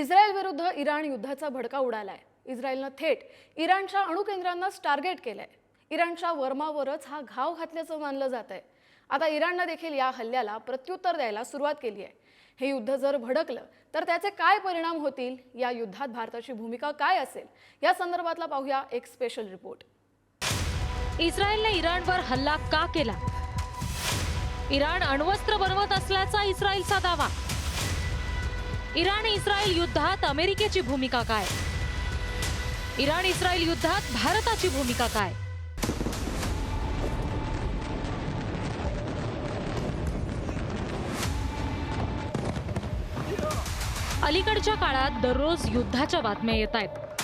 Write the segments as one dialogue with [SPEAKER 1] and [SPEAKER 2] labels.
[SPEAKER 1] Israel विरुद्ध Iran युद्धाचा भडका उडालाय इस्रायलनं थेट इराणच्या अणुकेंद्रांनाच टार्गेट केलंय इराणच्या वर्मावरच हा घाव घातल्याचं मानलं जात आहे आता इराणनं देखील या हल्ल्याला प्रत्युत्तर द्यायला सुरुवात केली आहे हे युद्ध जर भडकलं तर त्याचे काय परिणाम होतील या युद्धात भारताची भूमिका काय असेल या संदर्भातला पाहूया एक स्पेशल रिपोर्ट
[SPEAKER 2] इस्रायलने इराणवर हल्ला का केला इराण अण्वस्त्र बनवत असल्याचा इस्रायलचा दावा इराण इस्रायल युद्धात अमेरिकेची भूमिका काय इराण इस्रायल युद्धात भारताची भूमिका काय अलीकडच्या काळात दररोज युद्धाच्या बातम्या येत आहेत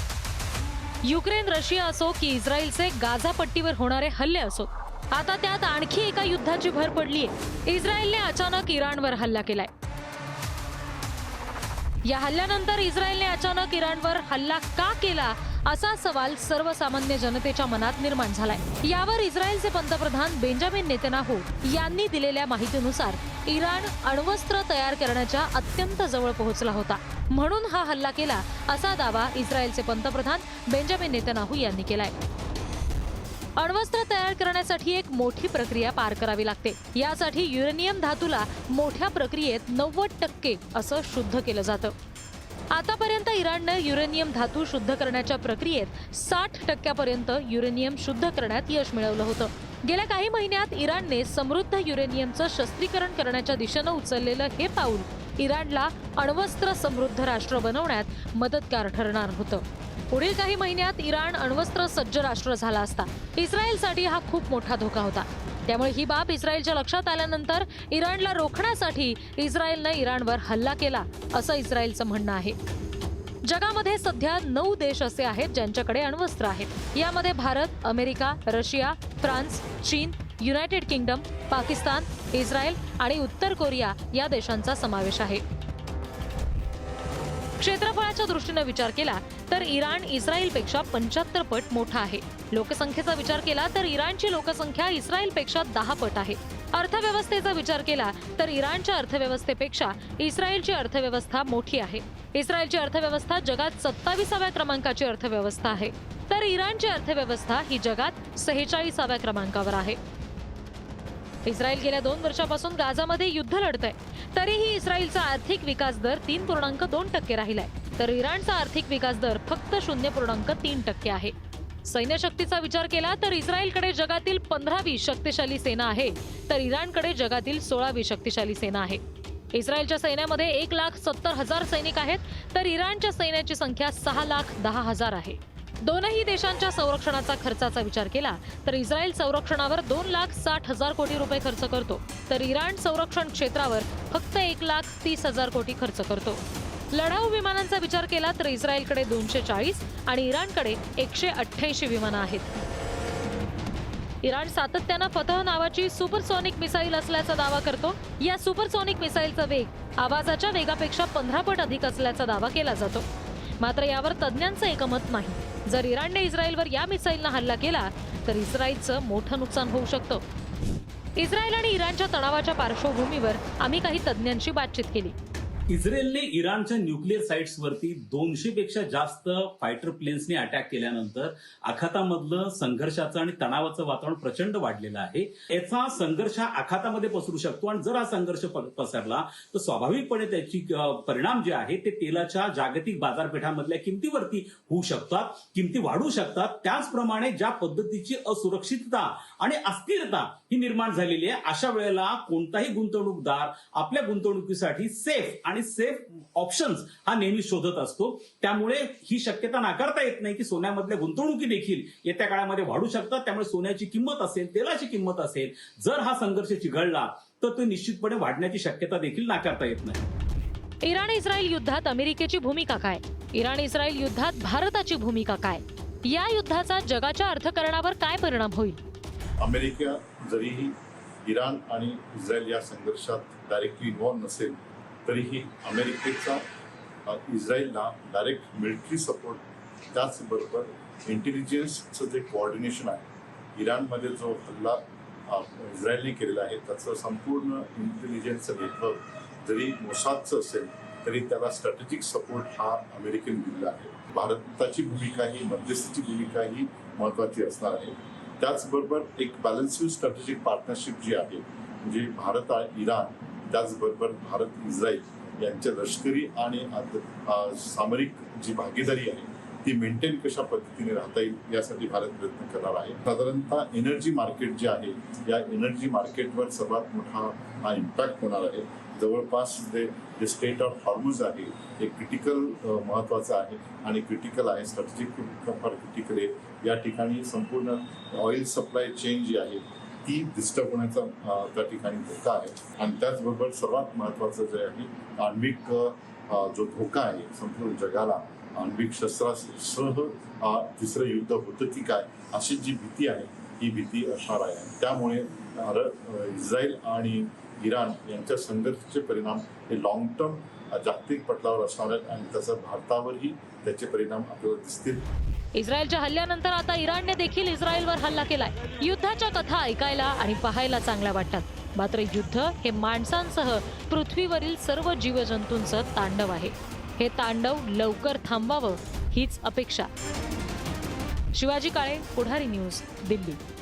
[SPEAKER 2] युक्रेन रशिया असो की इस्रायलचे गाझा पट्टीवर होणारे हल्ले असो आता त्यात आणखी एका युद्धाची भर पडली आहे इस्रायलने अचानक इराणवर हल्ला केलाय या हल्ल्यानंतर इस्रायलने अचानक इराणवर हल्ला का केला असा सवाल सर्वसामान्य जनतेच्या मनात निर्माण झालाय यावर इस्रायलचे पंतप्रधान बेंजामिन नेतन्याहू यांनी दिलेल्या माहितीनुसार इराण अण्वस्त्र तयार करण्याच्या अत्यंत जवळ पोहोचला होता म्हणून हा हल्ला केला असा दावा इस्रायलचे पंतप्रधान बेंजामिन नेतन्याहू यांनी केलाय अण्वस्त्र तयार करण्यासाठी एक मोठी प्रक्रिया पार करावी लागते यासाठी युरेनियम धातूला मोठ्या प्रक्रियेत नव्वद टक्के असं शुद्ध केलं जातं आतापर्यंत इराणनं युरेनियम धातू शुद्ध करण्याच्या प्रक्रियेत साठ टक्क्यापर्यंत युरेनियम शुद्ध करण्यात यश मिळवलं होतं गेल्या काही महिन्यात इराणने समृद्ध युरेनियमचं शस्त्रीकरण करण्याच्या दिशेनं उचललेलं हे पाऊल इराणला अण्वस्त्र समृद्ध राष्ट्र बनवण्यात मदतगार ठरणार होतं पुढील काही महिन्यात इराण अण्वस्त्र सज्ज राष्ट्र झाला असता इस्रायलसाठी हा खूप मोठा धोका होता त्यामुळे ही बाब इस्रायलच्या लक्षात आल्यानंतर इराणला रोखण्यासाठी इस्रायलनं इराणवर हल्ला केला असं इस्रायलचं म्हणणं आहे जगामध्ये सध्या नऊ देश असे आहेत ज्यांच्याकडे अण्वस्त्र आहेत यामध्ये भारत अमेरिका रशिया फ्रान्स चीन युनायटेड किंगडम पाकिस्तान इस्रायल आणि उत्तर कोरिया या देशांचा समावेश आहे क्षेत्रफळाच्या दृष्टीनं विचार केला तर इराण इस्रायलपेक्षा पंच्याहत्तर पट मोठा आहे लोकसंख्येचा विचार केला तर इराणची लोकसंख्या इस्रायलपेक्षा दहा पट आहे अर्थव्यवस्थेचा विचार केला तर इराणच्या अर्थव्यवस्थेपेक्षा इस्रायलची अर्थव्यवस्था मोठी आहे इस्रायलची अर्थव्यवस्था जगात सत्तावीसाव्या क्रमांकाची अर्थव्यवस्था आहे तर इराणची अर्थव्यवस्था ही जगात सेहेचाळीसाव्या क्रमांकावर आहे इस्रायल गेल्या दोन वर्षापासून गाझामध्ये युद्ध लढत आहे तरीही इस्रायलचा आर्थिक विकास दर तीन पूर्णांक दोन टक्के राहिलाय तर इराणचा आर्थिक विकास दर फक्त शून्य पूर्णांक तीन टक्के आहे सैन्यशक्तीचा विचार केला तर इस्रायलकडे जगातील पंधरावी शक्तिशाली सेना आहे तर इराणकडे जगातील सोळावी शक्तिशाली सेना आहे इस्रायलच्या सैन्यामध्ये एक लाख सत्तर हजार सैनिक आहेत तर इराणच्या सैन्याची संख्या सहा लाख दहा हजार आहे दोनही देशांच्या संरक्षणाचा खर्चाचा विचार केला तर इस्रायल संरक्षणावर दोन लाख साठ हजार कोटी रुपये खर्च करतो तर इराण संरक्षण क्षेत्रावर फक्त एक लाख तीस हजार कोटी खर्च करतो लढाऊ विमानांचा विचार केला तर इस्रायलकडे दोनशे चाळीस आणि इराणकडे एकशे अठ्ठ्याऐंशी विमानं आहेत इराण सातत्यानं फतह नावाची सुपरसॉनिक मिसाईल असल्याचा दावा करतो या सुपरसॉनिक मिसाईलचा वेग आवाजाच्या वेगापेक्षा पंधरा पट अधिक असल्याचा दावा केला जातो मात्र यावर तज्ज्ञांचं एकमत नाही जर इराणने इस्रायलवर या मिसाईलनं हल्ला केला तर इस्रायलचं मोठं नुकसान होऊ शकतं इस्रायल आणि इराणच्या तणावाच्या पार्श्वभूमीवर आम्ही काही तज्ज्ञांशी बातचीत केली
[SPEAKER 3] इस्रेलने इराणच्या न्यूक्लिअर साईट्सवरती दोनशे पेक्षा जास्त फायटर प्लेन्सने अटॅक केल्यानंतर आखातामधलं संघर्षाचं आणि तणावाचं वातावरण प्रचंड वाढलेलं आहे याचा संघर्ष आखातामध्ये पसरू शकतो आणि जर हा संघर्ष पसरला तर स्वाभाविकपणे त्याची परिणाम जे आहे ते तेलाच्या जागतिक बाजारपेठामधल्या किमतीवरती होऊ शकतात किमती वाढू शकतात त्याचप्रमाणे ज्या पद्धतीची असुरक्षितता आणि अस्थिरता ही निर्माण झालेली आहे अशा वेळेला कोणताही गुंतवणूकदार आपल्या गुंतवणुकीसाठी सेफ आणि आणि सेफ ऑप्शन्स हा नेहमी शोधत असतो त्यामुळे ही शक्यता नाकारता येत नाही की सोन्यामधल्या गुंतवणुकी देखील येत्या काळामध्ये वाढू शकतात त्यामुळे सोन्याची किंमत असेल तेलाची किंमत असेल जर हा संघर्ष चिघळला तर तो निश्चितपणे वाढण्याची शक्यता देखील नाकारता येत नाही
[SPEAKER 2] इराण इस्रायल युद्धात अमेरिकेची भूमिका काय इराण इस्रायल युद्धात भारताची भूमिका काय या युद्धाचा जगाच्या अर्थकारणावर काय परिणाम होईल
[SPEAKER 4] अमेरिका जरीही इराण आणि इस्रायल या संघर्षात डायरेक्टली इन्व्हॉल्व्ह नसेल तरीही अमेरिकेचा इस्रायलला डायरेक्ट मिलिटरी सपोर्ट त्याचबरोबर इंटेलिजन्सचं जे कोऑर्डिनेशन आहे इराणमध्ये जो हल्ला इस्रायलने केलेला आहे त्याचं संपूर्ण इंटेलिजन्सचं नेटवर्क जरी मोसादचं असेल तरी त्याला स्ट्रॅटेजिक सपोर्ट हा अमेरिकेने दिलेला आहे भारताची भूमिका ही मध्यस्थीची भूमिका ही महत्वाची असणार आहे त्याचबरोबर एक बॅलन्सिव्ह स्ट्रॅटेजिक पार्टनरशिप जी आहे म्हणजे भारत इराण त्याचबरोबर भारत इस्रायल यांच्या लष्करी आणि सामरिक जी भागीदारी आहे ती मेंटेन कशा पद्धतीने राहता येईल यासाठी भारत प्रयत्न करणार आहे साधारणतः एनर्जी मार्केट जे आहे या एनर्जी मार्केटवर सर्वात मोठा हा इम्पॅक्ट होणार आहे जवळपास जे जे स्टेट ऑफ हॉर्मोज आहे हे क्रिटिकल महत्वाचं आहे आणि क्रिटिकल आहे स्ट्रॅटेजिक फार क्रिटिकल आहे या ठिकाणी संपूर्ण ऑइल सप्लाय चेन जी आहे ही डिस्टर्ब होण्याचा त्या ठिकाणी धोका आहे आणि त्याचबरोबर सर्वात महत्वाचं जे आहे आण्विक जो धोका आहे संपूर्ण जगाला आण्विक शस्त्रासह तिसरं युद्ध होतं की काय अशी जी भीती आहे ही भीती असणार आहे त्यामुळे इस्रायल आणि इराण यांच्या संघर्षाचे परिणाम हे लॉंग टर्म जागतिक पटलावर असणार आहेत आणि त्याचा भारतावरही त्याचे परिणाम आपल्याला दिसतील
[SPEAKER 2] इस्रायलच्या हल्ल्यानंतर आता इराणने देखील इस्रायलवर हल्ला केलाय युद्धाच्या कथा ऐकायला आणि पाहायला चांगल्या वाटतात मात्र युद्ध हे माणसांसह पृथ्वीवरील सर्व जीवजंतूंचं तांडव आहे हे तांडव लवकर थांबावं हीच अपेक्षा शिवाजी काळे पुढारी न्यूज दिल्ली